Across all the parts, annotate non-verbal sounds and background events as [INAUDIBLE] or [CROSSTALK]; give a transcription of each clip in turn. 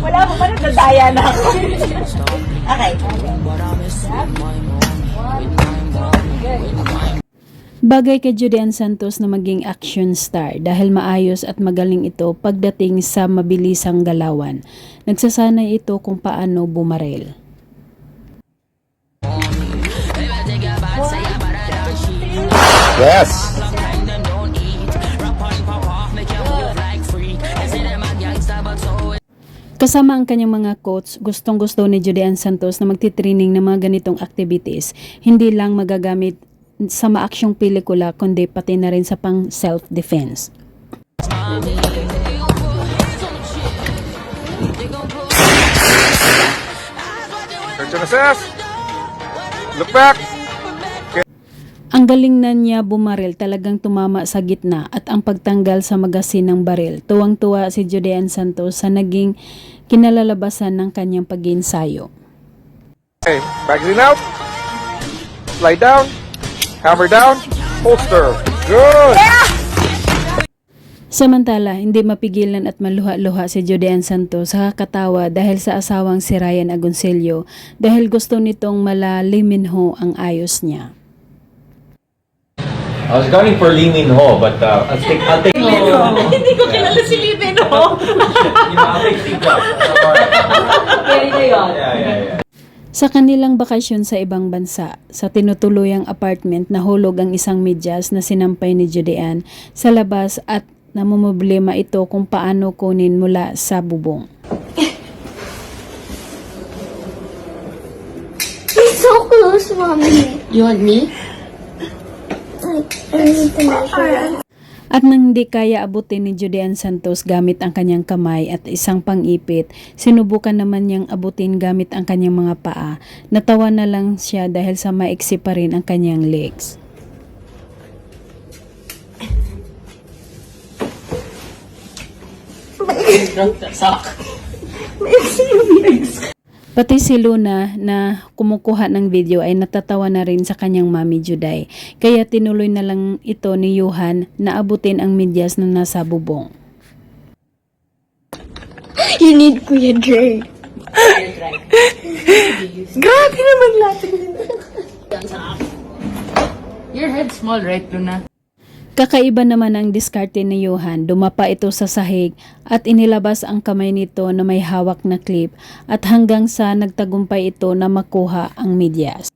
Wala mo pa nadadaya na ako. Okay. Bagay kay Judean Santos na maging action star dahil maayos at magaling ito pagdating sa mabilisang galawan. Nagsasanay ito kung paano bumarel. Yes. Kasama ang kanyang mga coach, gustong gusto ni Judean Santos na magtitraining ng mga ganitong activities, hindi lang magagamit sa maaksyong pelikula kundi pati na rin sa pang self-defense. Search and assess. Look back. Ang galing na niya bumaril talagang tumama sa gitna at ang pagtanggal sa magasin ng baril. Tuwang-tuwa si Judean Santos sa naging kinalalabasan ng kanyang pag-iinsayo. Okay, magazine out. Slide down. Hammer down. Holster. Good. Samantala, hindi mapigilan at maluha-luha si Judean Santos sa kakatawa dahil sa asawang si Ryan Agoncillo dahil gusto nitong malalimin ho ang ayos niya. I was gunning for Lee Min Ho, but uh, I'll take, I'll take, Hindi ko kilala si Libe, no? you know, I'll take Steve Jobs. That's alright. Carry na yun. Yeah, yeah, yeah. Sa kanilang bakasyon sa ibang bansa, sa tinutuluyang apartment nahulog ang isang medyas na sinampay ni Judean sa labas at namumblema ito kung paano kunin mula sa bubong. You're so close, mommy. You want me? I, I need to measure. At nang hindi kaya abutin ni Judean Santos gamit ang kanyang kamay at isang pang-ipit, sinubukan naman niyang abutin gamit ang kanyang mga paa. Natawa na lang siya dahil sa maiksi pa rin ang kanyang legs. Pati si Luna na kumukuha ng video ay natatawa na rin sa kanyang mami Juday. Kaya tinuloy na lang ito ni Johan na abutin ang medyas na nasa bubong. You need Kuya Dre. Grabe naman lahat. Your head's small, right, Luna? Kakaiba naman ang diskarte ni Johan. Dumapa ito sa sahig at inilabas ang kamay nito na may hawak na clip at hanggang sa nagtagumpay ito na makuha ang medyas.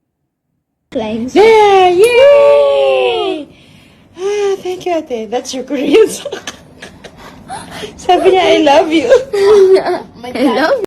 Flying. There! Yay! Ah, thank you, ate. That's your Korean song. [LAUGHS] Sabi niya, I love you. [LAUGHS] I love